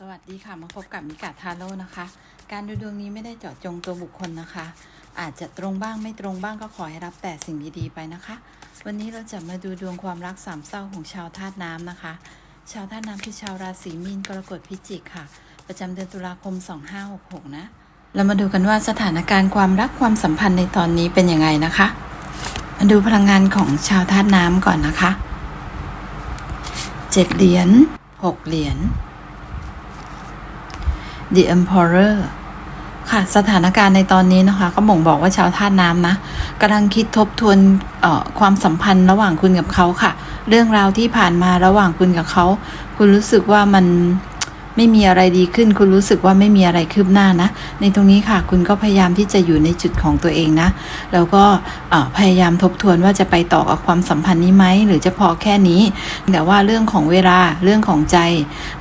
สวัสดีค่ะ มาพบกับมิกาทาโร่นะคะ การดูดวงนี้ไม่ได้เจาะจงตัวบุคคลนะคะ อาจจะตรงบ้างไม่ตรงบ้างก็ขอให้รับแต่สิ่งดีๆไปนะคะ วันนี้เราจะมาดูดวงความรักสามเศร้าของชาวธาตุน้ำนะคะ ชาวธาตุน้ำคือชาวราศีมีนกรกฎพิจิกค่ะ ประจำเดือนตุลาคม 2566 นะ เรามาดูกันว่าสถานการณ์ความรักความสัมพันธ์ในตอนนี้เป็นยังไงนะคะ มาดูพลังงานของชาวธาตุน้ำก่อนนะคะเจ็ดเหรียญหกเหรียญ The Emperor ค่ะสถานการณ์ในตอนนี้นะคะ ก็บ่งบอกว่าชาวธาตุน้ำนะกำลังคิดทบทวนความสัมพันธ์ระหว่างคุณกับเขาค่ะ เรื่องราวที่ผ่านมาระหว่างคุณกับเขา คุณรู้สึกว่ามัน ไม่มีอะไรดีขึ้น คุณรู้สึกว่าไม่มีอะไรคืบหน้านะ ในตรงนี้ค่ะ คุณก็พยายามที่จะอยู่ในจุดของตัวเองนะ แล้วก็พยายามทบทวนว่าจะไปต่อกับความสัมพันธ์นี้ไหมหรือจะพอแค่นี้ แต่ว่าเรื่องของเวลาเรื่องของใจ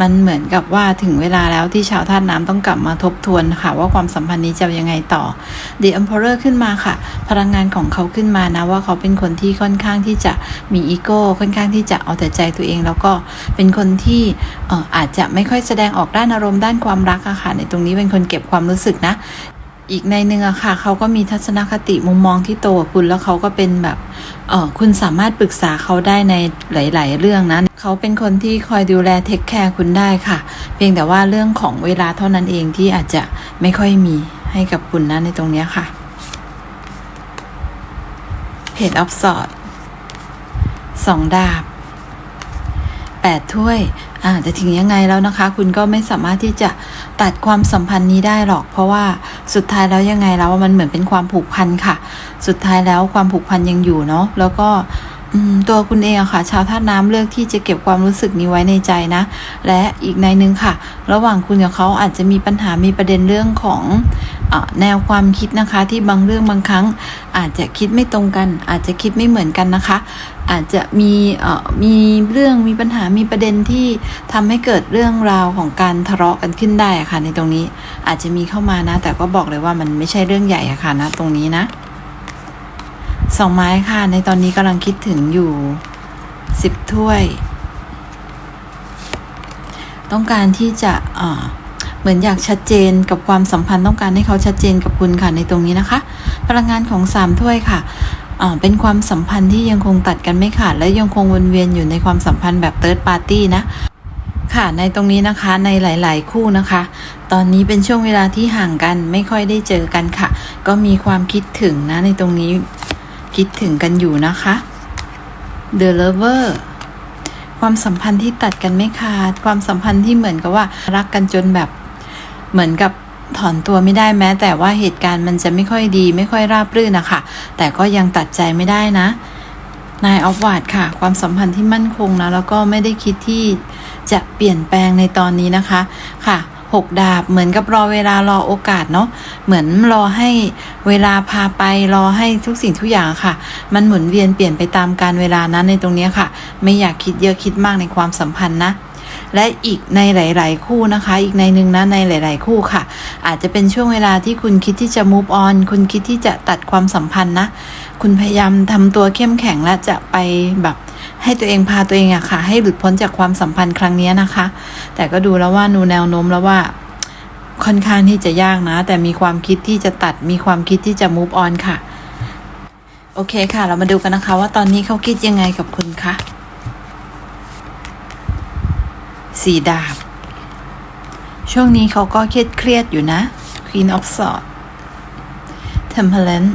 มันเหมือนกับว่าถึงเวลาแล้วที่ชาวธาตุน้ำต้องกลับมาทบทวนค่ะ ว่าความสัมพันธ์นี้จะยังไงต่อ The Emperor ขึ้นมาค่ะ พลังงานของเขาขึ้นมานะว่าเขาเป็นคนที่ค่อนข้างที่จะมีอีโก้ค่อนข้างที่จะเอาแต่ใจตัวเอง แล้วก็เป็นคนที่เอ่ออาจจะไม่ค่อยแสดงออกด้านอารมณ์ด้านความรักอะค่ะ ในตรงนี้เป็นคนเก็บความรู้สึกนะ อีกในหนึ่งอะค่ะ เขาก็มีทัศนคติมุมมองที่โตกว่าคุณแล้วเขาก็เป็นแบบเออคุณสามารถปรึกษาเขาได้ในหลาย ๆ เรื่องนะเขาเป็นคนที่คอยดูแลเทคแคร์คุณได้ค่ะ เพียงแต่ว่าเรื่องของเวลาเท่านั้นเองที่อาจจะไม่ค่อยมีให้กับคุณนะในตรงนี้ค่ะเพจออฟสอดสองดาบแปดถ้วย อ่าแต่ถึงยังไงแล้วนะคะ คุณก็ไม่สามารถที่จะตัดความสัมพันธ์นี้ได้หรอก เพราะว่าสุดท้ายแล้วยังไงแล้วมันเหมือนเป็นความผูกพันค่ะ สุดท้ายแล้วความผูกพันยังอยู่เนาะแล้วก็ ตัวคุณเองอะค่ะ ชาวธาตุน้ำเลือกที่จะเก็บความรู้สึกนี้ไว้ในใจนะ และอีกในนึงค่ะ ระหว่างคุณกับเขาอาจจะมีปัญหามีประเด็นเรื่องของอแนวความคิดนะคะ ที่บางเรื่องบางครั้ง อาจจะคิดไม่ตรงกัน อาจจะคิดไม่เหมือนกันนะคะ อาจจะมีมีเรื่องมีปัญหามีประเด็นที่ทำให้เกิดเรื่องราวของการทะเลาะกันขึ้นได้ะค่ะ ในตรงนี้อาจจะมีเข้ามานะ แต่ก็บอกเลยว่ามันไม่ใช่เรื่องใหญ่อะค่ะนะตรงนี้นะ สองไม้ค่ะ ในตอนนี้กำลังคิดถึงอยู่สิบถ้วย ต้องการที่จะเหมือนอยากชัดเจนกับความสัมพันธ์ต้องการให้เขาชัดเจนกับคุณค่ะในตรงนี้นะคะ พลังงานของสามถ้วยค่ะเป็นความสัมพันธ์ที่ยังคงตัดกันไม่ขาด และยังคงวนเวียนอยู่ในความสัมพันธ์แบบเติร์ดปาร์ตี้นะค่ะในตรงนี้นะคะในหลาย ๆ คู่นะคะ ตอนนี้เป็นช่วงเวลาที่ห่างกันไม่ค่อยได้เจอกันค่ะ ก็มีความคิดถึงนะในตรงนี้ คิดถึงกันอยู่นะคะ The Lover ความสัมพันธ์ที่ตัดกันไม่ขาด ความสัมพันธ์ที่เหมือนกับว่ารักกันจนแบบเหมือนกับถอนตัวไม่ได้แม้ แต่ว่าเหตุการณ์มันจะไม่ค่อยดี ไม่ค่อยราบรื่นนะคะแต่ก็ยังตัดใจไม่ได้นะนายออฟวาดค่ะ ความสัมพันธ์ที่มั่นคงนะ แล้วก็ไม่ได้คิดที่จะเปลี่ยนแปลงในตอนนี้นะคะค่ะ หกดาบ เหมือนกับรอเวลารอโอกาสเนาะเหมือนรอให้เวลาพาไปรอให้ทุกสิ่งทุกอย่างค่ะ มันหมุนเวียนเปลี่ยนไปตามการเวลานั้นในตรงนี้ค่ะ ไม่อยากคิดเยอะคิดมากในความสัมพันธ์นะและอีกในหลาย ๆ คู่นะคะ อีกในหนึ่งนะในหลาย ๆ คู่ค่ะ อาจจะเป็นช่วงเวลาที่คุณคิดที่จะ move on คุณคิดที่จะตัดความสัมพันธ์นะ คุณพยายามทำตัวเข้มแข็งและจะไปแบบ ให้ตัวเองพาตัวเองอะค่ะ ให้หลุดพ้นจากความสัมพันธ์ครั้งนี้นะคะ แต่ก็ดูแล้วว่านูแนวโน้มแล้วว่าค่อนข้างที่จะยากนะ แต่มีความคิดที่จะตัดมีความคิดที่จะ move on ค่ะ โอเคค่ะ เรามาดูกันนะคะ ว่าตอนนี้เขาคิดยังไงกับคุณคะสีดาบ ช่วงนี้เขาก็เครียดเครียดอยู่นะ Queen of Swords Temperance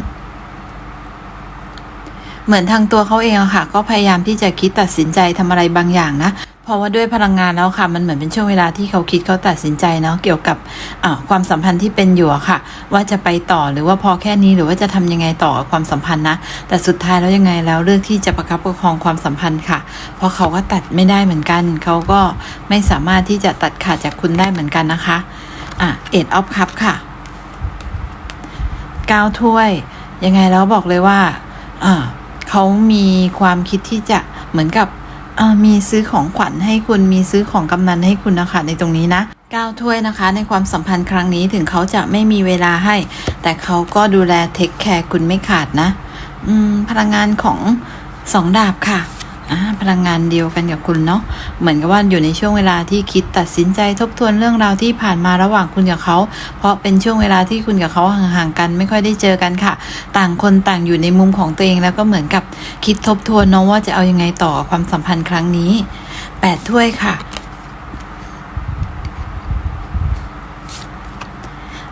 เหมือนทางตัวเขาเองอะค่ะ ก็พยายามที่จะคิดตัดสินใจทำอะไรบางอย่างนะเพราะว่าด้วยพลังงานแล้วค่ะ มันเหมือนเป็นช่วงเวลาที่เขาคิดเขาตัดสินใจเนาะเกี่ยวกับความสัมพันธ์ที่เป็นอยู่ค่ะ ว่าจะไปต่อหรือว่าพอแค่นี้หรือว่าจะทำยังไงต่อความสัมพันธ์นะ แต่สุดท้ายแล้วยังไงแล้วเลือกที่จะประคับประคองความสัมพันธ์ค่ะ เพราะเขาก็ตัดไม่ได้เหมือนกัน เขาก็ไม่สามารถที่จะตัดขาดจากคุณได้เหมือนกันนะคะอะเอ็ดออฟคัพค่ะก้าถ้วย ยังไงแล้วบอกเลยว่าอ่า เขามีความคิดที่จะเหมือนกับมีซื้อของขวัญให้คุณมีซื้อของกำนันให้คุณนะคะในตรงนี้นะก้าวถ้วยนะคะ ในความสัมพันธ์ครั้งนี้ถึงเขาจะไม่มีเวลาให้ แต่เขาก็ดูแลเทคแคร์คุณไม่ขาดนะ อืม พลังงานของสองดาบค่ะ พลังงานเดียวกันกับคุณเนาะเหมือนกับว่าอยู่ในช่วงเวลาที่คิดตัดสินใจทบทวนเรื่องราวที่ผ่านมาระหว่างคุณกับเขา เพราะเป็นช่วงเวลาที่คุณกับเขาห่างๆกัน ไม่ค่อยได้เจอกันค่ะ ต่างคนต่างอยู่ในมุมของตัวเองแล้วก็เหมือนกับคิดทบทวนเนาะว่าจะเอายังไงต่อความสัมพันธ์ครั้งนี้แปดถ้วยค่ะ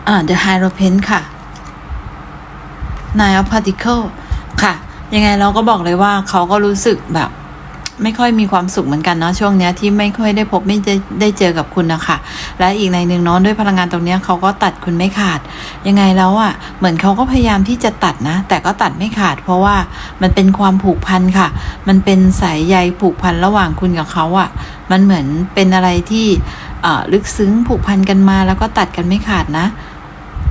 อ่า The Hierophant ค่ะ Nine of Particle ค่ะ ยังไงเราก็บอกเลยว่าเขาก็รู้สึกแบบ ไม่ค่อยมีความสุขเหมือนกันเนาะช่วงเนี้ยที่ไม่ค่อยได้พบไม่ได้ได้เจอกับคุณนะคะและอีกในหนึ่งเนาะด้วยพลังงานตรงเนี้ยเขาก็ตัดคุณไม่ขาด ยังไงแล้วอะ่ะเหมือนเขาก็พยายามที่จะตัดนะ แต่ก็ตัดไม่ขาด เพราะว่ามันเป็นความผูกพันค่ะ มันเป็นสายใยผูกพันระหว่างคุณกับเขาอะ่ะ มันเหมือนเป็นอะไรที่อ่าลึกซึ้งผูกพันกันมาแล้วก็ตัดกันไม่ขาดนะ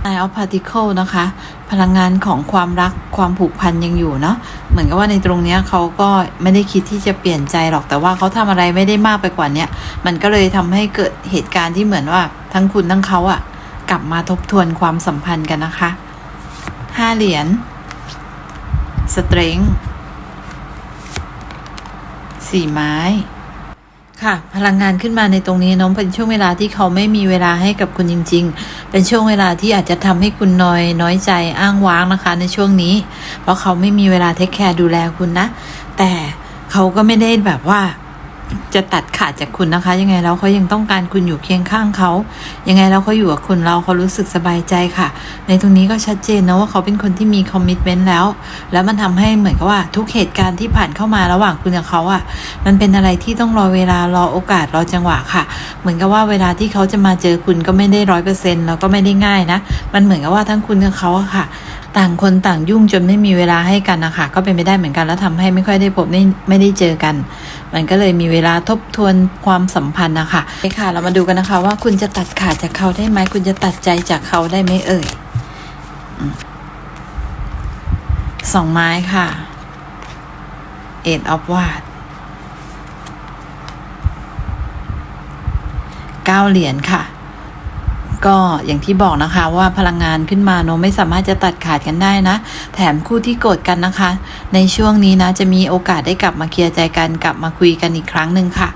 Nine of Particle นะคะ พลังงานของความรักความผูกพันยังอยู่เนาะเหมือนกับว่าในตรงเนี้ยเขาก็ไม่ได้คิดที่จะเปลี่ยนใจหรอกแต่ว่าเขาทำอะไรไม่ได้มากไปกว่าเนี้ยมันก็เลยทำให้เกิดเหตุการณ์ที่เหมือนว่า ทั้งคุณทั้งเขาอะกลับมาทบทวนความสัมพันธ์กันนะคะห้าเหรียญสเตรงสี่ไม้ ค่ะ พลังงานขึ้นมาในตรงนี้น้องเป็นช่วงเวลาที่เขาไม่มีเวลาให้กับคุณจริง ๆ เป็นช่วงเวลาที่อาจจะทำให้คุณน้อยน้อยใจอ้างว้างนะคะ ในช่วงนี้ เพราะเขาไม่มีเวลาเทคแคร์ดูแลคุณนะ แต่เขาก็ไม่ได้แบบว่า จะตัดขาดจากคุณนะคะ ยังไงแล้วเขายังต้องการคุณอยู่เคียงข้างเขายังไงแล้วเขาอยู่กับคุณเราเขารู้สึกสบายใจค่ะ ในตรงนี้ก็ชัดเจนนะว่าเขาเป็นคนที่มีคอมมิชเมนต์แล้ว แล้วมันทำให้เหมือนกับว่า ทุกเหตุการณ์ที่ผ่านเข้ามาระหว่างคุณกับเขาอะ่ะ มันเป็นอะไรที่ต้องรอเวลารอโอกาสรอจังหวะค่ะ เหมือนกับว่าเวลาที่เขาจะมาเจอคุณก็ไม่ได้ร้อยเปอร์เซ็นต์แล้วก็ไม่ได้ง่ายนะ มันเหมือนกับว่าทั้งคุณกับเขาค่ะ ต่างคนต่างยุ่งจนไม่มีเวลาให้กันนะคะก็เป็นไปได้เหมือนกันแล้วทำให้ไม่ค่อยได้พบไม่ไม่ได้เจอกัน มันก็เลยมีเวลาทบทวนความสัมพันธ์นะคะโอเคค่ะ เรามาดูกันนะคะ ว่าคุณจะตัดขาดจากเขาได้ไหมคุณจะตัดใจจากเขาได้ไหมเอ่ยสองไม้ค่ะ Eight of w a d เก้าเหรียญค่ะ ก็อย่างที่บอกนะคะว่าพลังงานขึ้นมาโนไม่สามารถจะตัดขาดกันได้นะ แถมคู่ที่โกรธกันนะคะ ในช่วงนี้นะจะมีโอกาสได้กลับมาเคลียร์ใจกันกลับมาคุยกันอีกครั้งหนึ่งค่ะ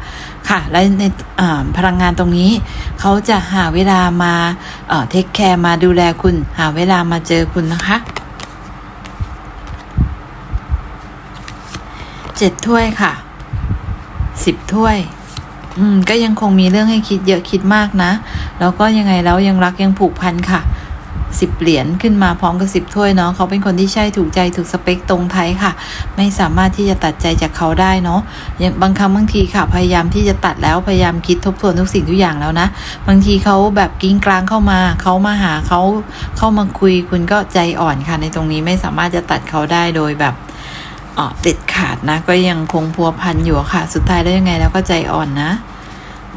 ค่ะ และในพลังงานตรงนี้ เขาจะหาเวลามาเทคแคร์มาดูแลคุณ หาเวลามาเจอคุณนะคะเจ็ดถ้วยค่ะสิบถ้วย อืม ก็ยังคงมีเรื่องให้คิดเยอะคิดมากนะ แล้วก็ยังไงแล้วยังรักยังผูกพันค่ะสิบเหรียญขึ้นมาพร้อมกับสิบถ้วยเนาะเขาเป็นคนที่ใช่ถูกใจถูกสเปคตรงไทยค่ะ ไม่สามารถที่จะตัดใจจากเขาได้เนาะอย่างบางครั้งบางทีค่ะพยายามที่จะตัดแล้วพยายามคิดทบทวนทุกสิ่งทุกอย่างแล้วนะ บางทีเขาแบบกิ้งกลางเข้ามาเขามาหาเขาเข้ามาคุยคุณก็ใจอ่อนค่ะ ในตรงนี้ไม่สามารถจะตัดเขาได้โดยแบบเออเด็ดขาดนะ ก็ยังคงพัวพันอยู่ค่ะ สุดท้ายแล้วยังไงแล้วก็ใจอ่อนนะ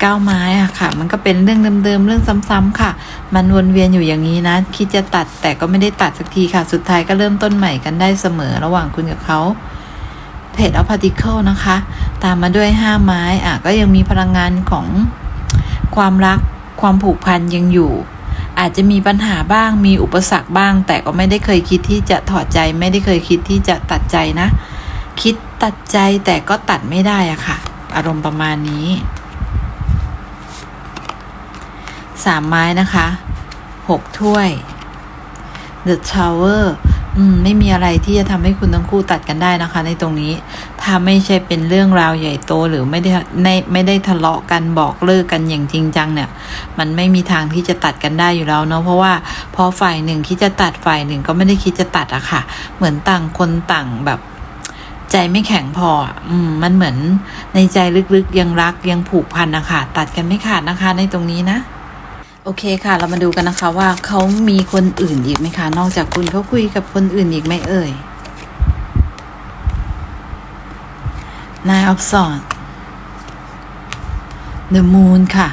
ก้าวไม้อะค่ะ มันก็เป็นเรื่องเดิมๆเรื่องซ้ำๆค่ะ มันวนเวียนอยู่อย่างนี้นะ คิดจะตัดแต่ก็ไม่ได้ตัดสักทีค่ะ สุดท้ายก็เริ่มต้นใหม่กันได้เสมอระหว่างคุณกับเขาเพจออฟพาร์ติเคิลนะคะ ตามมาด้วยห้าไม้อะก็ยังมีพลังงานของความรักความผูกพันยังอยู่ อาจจะมีปัญหาบ้างมีอุปสรรคบ้าง แต่ก็ไม่ได้เคยคิดที่จะถอดใจ ไม่ได้เคยคิดที่จะตัดใจนะ คิดตัดใจแต่ก็ตัดไม่ได้อะค่ะ อารมณ์ประมาณนี้ สามไม้นะคะหกถ้วย The Tower อืมไม่มีอะไรที่จะทำให้คุณทั้งคู่ตัดกันได้นะคะ ในตรงนี้ ถ้าไม่ใช่เป็นเรื่องราวใหญ่โตหรือไม่ได้ในไม่ได้ทะเลาะกันบอกเลิกกันอย่างจริงจังเนี่ย มันไม่มีทางที่จะตัดกันได้อยู่แล้วเนาะเพราะว่าพอฝ่ายหนึ่งคิดจะตัดฝ่ายหนึ่งก็ไม่ได้คิดจะตัดอะค่ะ เหมือนต่างคนต่างแบบใจไม่แข็งพออะอืม มันเหมือนในใจลึกๆยังรักยังผูกพันนะคะ ตัดกันไม่ขาดนะคะในตรงนี้นะ โอเคค่ะ เรามาดูกันนะคะว่าเขามีคนอื่นอีกไหมคะ นอกจากคุณเขาคุยกับคนอื่นอีกไหมเอ่ย Nine of Swords The Moon ค่ะ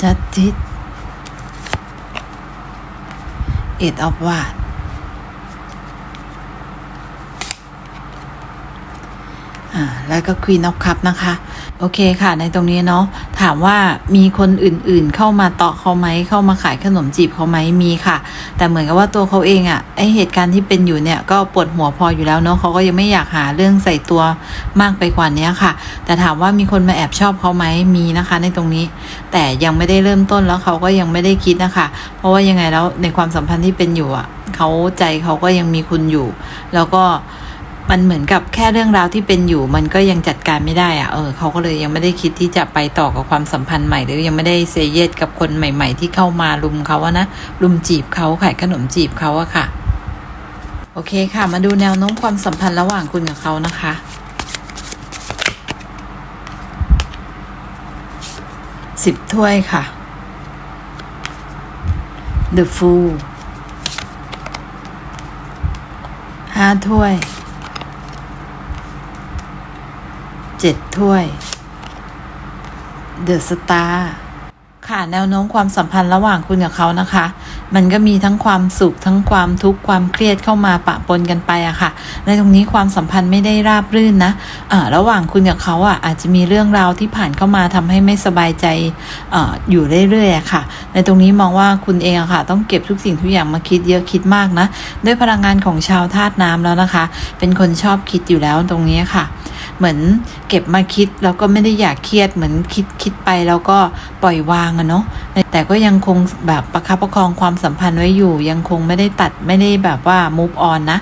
Justice Eight of Wands อ่า อ่า แล้วก็ Queen of Cup นะคะ โอเคค่ะ ในตรงนี้เนาะ ถามว่ามีคนอื่นๆเข้ามาตาะเขาไหม เข้ามาขายขนมจีบเขาไหม มีค่ะ แต่เหมือนกับว่าตัวเขาเองอะ่ะ ไอเหตุการณ์ที่เป็นอยู่เนี่ย ก็ปวดหัวพออยู่แล้วเนาะเขาก็ยังไม่อยากหาเรื่องใส่ตัวมากไปกว่านี้ค่ะ แต่ถามว่ามีคนมาแอบชอบเขาไหม มีนะคะ ในตรงนี้ แต่ยังไม่ได้เริ่มต้นแล้วเขาก็ยังไม่ได้คิดนะคะ เพราะว่ายังไงแล้วในความสัมพันธ์ที่เป็นอยู่อะเขาใจเขาก็ยังมีคุณอยู่ แล้วก็ มันเหมือนกับแค่เรื่องราวที่เป็นอยู่ มันก็ยังจัดการไม่ได้อะเออเขาก็เลยยังไม่ได้คิดที่จะไปต่อกับความสัมพันธ์ใหม่ หรือยังไม่ได้เซเยสกับคนใหม่ ๆ ที่เข้ามาลุมเขาอะนะลุมจีบเขาขายขนมจีบเขาอะค่ะ โอเคค่ะ มาดูแนวโน้มความสัมพันธ์ระหว่างคุณกับเขานะคะสิบถ้วยค่ะ The Fool ห้าถ้วย เจ็ดถ้วย The Star ค่ะแนวโน้มความสัมพันธ์ระหว่างคุณกับเขานะคะ มันก็มีทั้งความสุขทั้งความทุกข์ความเครียดเข้ามาปะปนกันไปอะค่ะ ในตรงนี้ความสัมพันธ์ไม่ได้ราบรื่นนะะระหว่างคุณกับเขาอะอาจจะมีเรื่องราวที่ผ่านเข้ามาทำให้ไม่สบายใจออยู่เรื่อยๆะค่ะ ในตรงนี้มองว่าคุณเองอะค่ะ ต้องเก็บทุกสิ่งทุกอย่างมาคิดเยอะคิดมากนะ ด้วยพลังงานของชาวธาตุน้ำแล้วนะคะ เป็นคนชอบคิดอยู่แล้วตรงนี้ค่ะ เหมือนเก็บมาคิดแล้วก็ไม่ได้อยากเครียดเหมือนคิดคิดไปแล้วก็ปล่อยวางอะเนาะแต่ก็ยังคงแบบประคับประคองความสัมพันธ์ไว้อยู่ ยังคงไม่ได้ตัดไม่ได้แบบว่า move on นะ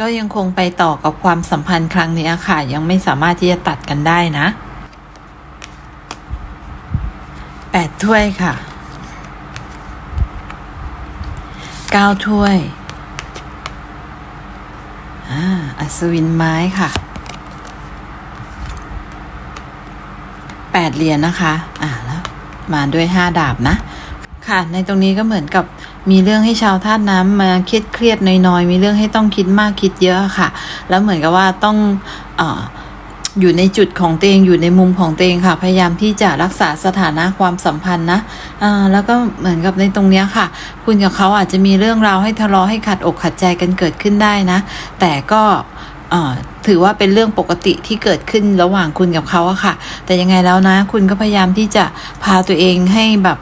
ก็ยังคงไปต่อกับความสัมพันธ์ครั้งนี้ค่ะ ยังไม่สามารถที่จะตัดกันได้นะแปดถ้วยค่ะเก้าถ้วย อ่า อัศวินไม้ค่ะ แปดเหรียญนะคะ อ่าแล้วมาด้วยห้าดาบนะ ค่ะ ในตรงนี้ก็เหมือนกับมีเรื่องให้ชาวธาตุน้ำมาเครียดเครียดน้อยๆ มีเรื่องให้ต้องคิดมากคิดเยอะค่ะ แล้วเหมือนกับว่าต้องออยู่ในจุดของตัวเองอยู่ในมุมของตัวเองค่ะ พยายามที่จะรักษาสถานะความสัมพันธ์นะอ่าแล้วก็เหมือนกับในตรงนี้ค่ะ คุณกับเขาอาจจะมีเรื่องราวให้ทะเลาะให้ขัดอกขัดใจกันเกิดขึ้นได้นะ แต่ก็ ถือว่าเป็นเรื่องปกติที่เกิดขึ้นระหว่างคุณกับเขาอะค่ะ แต่ยังไงแล้วนะ คุณก็พยายามที่จะพาตัวเองให้แบบ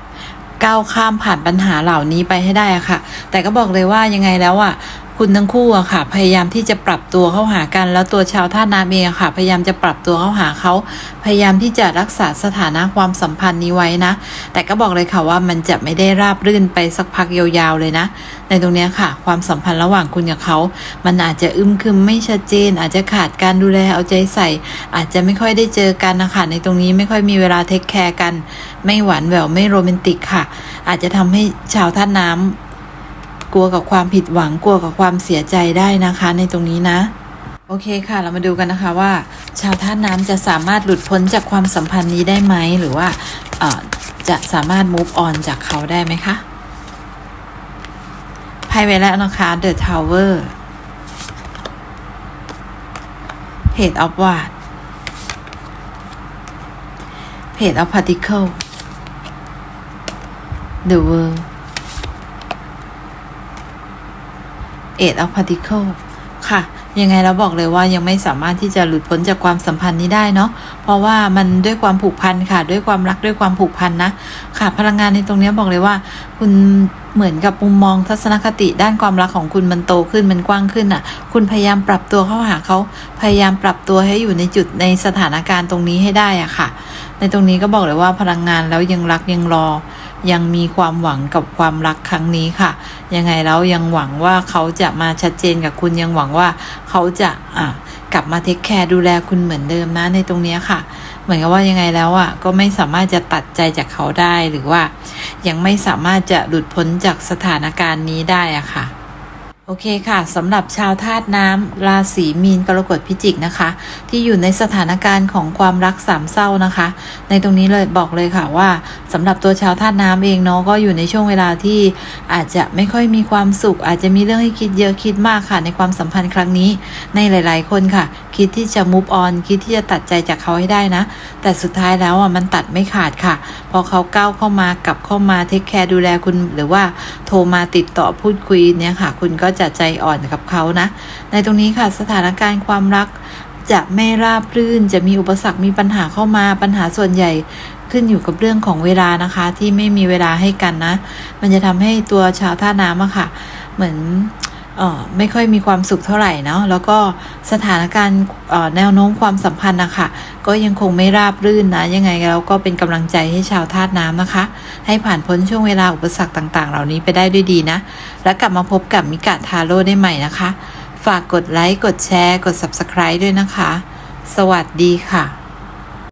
ก้าวข้ามผ่านปัญหาเหล่านี้ไปให้ได้อะค่ะ แต่ก็บอกเลยว่ายังไงแล้วอะ คุณทั้งคู่อะค่ะ พยายามที่จะปรับตัวเข้าหากัน แล้วตัวชาวท่านาเองค่ะ พยายามจะปรับตัวเข้าหาเขาพยายามที่จะรักษาสถานะความสัมพันธ์นี้ไว้นะ แต่ก็บอกเลยค่ะว่ามันจะไม่ได้ราบรื่นไปสักพักยาวๆเลยนะ ในตรงนี้ค่ะ ความสัมพันธ์ระหว่างคุณกับเขา มันอาจจะอึมครึมไม่ชัดเจน อาจจะขาดการดูแลเอาใจใส่ อาจจะไม่ค่อยได้เจอกันนะคะในตรงนี้ไม่ค่อยมีเวลาเทคแคร์กัน ไม่หวานแหววไม่โรแมนติกค่ะ อาจจะทำให้ชาวท่าน้ำ กลัวกับความผิดหวังกลัวกับความเสียใจได้นะคะในตรงนี้นะ โอเคค่ะ เรามาดูกันนะคะว่า ชาวท่าน้ำจะสามารถหลุดพ้นจากความสัมพันธ์นี้ได้ไหมหรือว่าจะสามารถ move on จากเขาได้ไหมคะไพ่ไว้แล้วนะคะ The Tower Page of w a r d Page of Particle The World เอ็ดออฟพาร์ติเคิล ค่ะ ยังไงเราบอกเลยว่ายังไม่สามารถที่จะหลุดพ้นจากความสัมพันธ์นี้ได้เนาะ เพราะว่ามันด้วยความผูกพันค่ะ ด้วยความรักด้วยความผูกพันนะ ค่ะ พลังงานในตรงนี้บอกเลยว่า คุณเหมือนกับมุมมองทัศนคติด้านความรักของคุณมันโตขึ้นมันกว้างขึ้นอะ คุณพยายามปรับตัวเข้าหาเขาพยายามปรับตัวให้อยู่ในจุดในสถานการณ์ตรงนี้ให้ได้อะค่ะ ในตรงนี้ก็บอกเลยว่าพลังงานแล้วยังรักยังรอ ยังมีความหวังกับความรักครั้งนี้ค่ะ ยังไงแล้วยังหวังว่าเขาจะมาชัดเจนกับคุณยังหวังว่าเขาจะอะกลับมาเทคแคร์ดูแลคุณเหมือนเดิมนะในตรงนี้ค่ะ เหมือนกับว่ายังไงแล้วอะก็ไม่สามารถจะตัดใจจากเขาได้หรือว่า ยังไม่สามารถจะหลุดพ้นจากสถานการณ์นี้ได้อะค่ะ โอเคค่ะสำหรับชาวธาตุน้ำราศีมีนกรกฎพิจิกนะคะ ที่อยู่ในสถานการณ์ของความรักสามเศร้านะคะ ในตรงนี้เลยบอกเลยค่ะว่าสำหรับตัวชาวธาตุน้ำเองเนาะก็อยู่ในช่วงเวลาที่อาจจะไม่ค่อยมีความสุข อาจจะมีเรื่องให้คิดเยอะคิดมากค่ะ ในความสัมพันธ์ครั้งนี้ ในหลาย ๆ คนค่ะ คิดที่จะ move on คิดที่จะตัดใจจากเขาให้ได้นะ แต่สุดท้ายแล้วอะมันตัดไม่ขาดค่ะ พอเขาก้าวเข้ามากลับเข้ามาเทคแคร์ดูแลคุณ หรือว่าโทรมาติดต่อพูดคุยเนี่ยค่ะ คุณก็จะใจอ่อนกับเขานะ ในตรงนี้ค่ะสถานการณ์ความรักจะไม่ราบรื่น จะมีอุปสรรคมีปัญหาเข้ามาปัญหาส่วนใหญ่ขึ้นอยู่กับเรื่องของเวลานะคะ ที่ไม่มีเวลาให้กันนะ มันจะทำให้ตัวชาวท่าน้ำอะค่ะ เหมือน ไม่ค่อยมีความสุขเท่าไหร่เนาะแล้วก็สถานการณ์แนวโน้มความสัมพันธ์นะคะก็ยังคงไม่ราบรื่นนะ ยังไงเราก็เป็นกำลังใจให้ชาวธาตุน้ำนะคะ ให้ผ่านพ้นช่วงเวลาอุปสรรคต่าง ๆ เหล่านี้ไปได้ด้วยดีนะ แล้วกลับมาพบกับมิกะทาโร่ได้ใหม่นะคะ ฝากกดไลค์กดแชร์ กด Subscribe ด้วยนะคะ สวัสดีค่ะ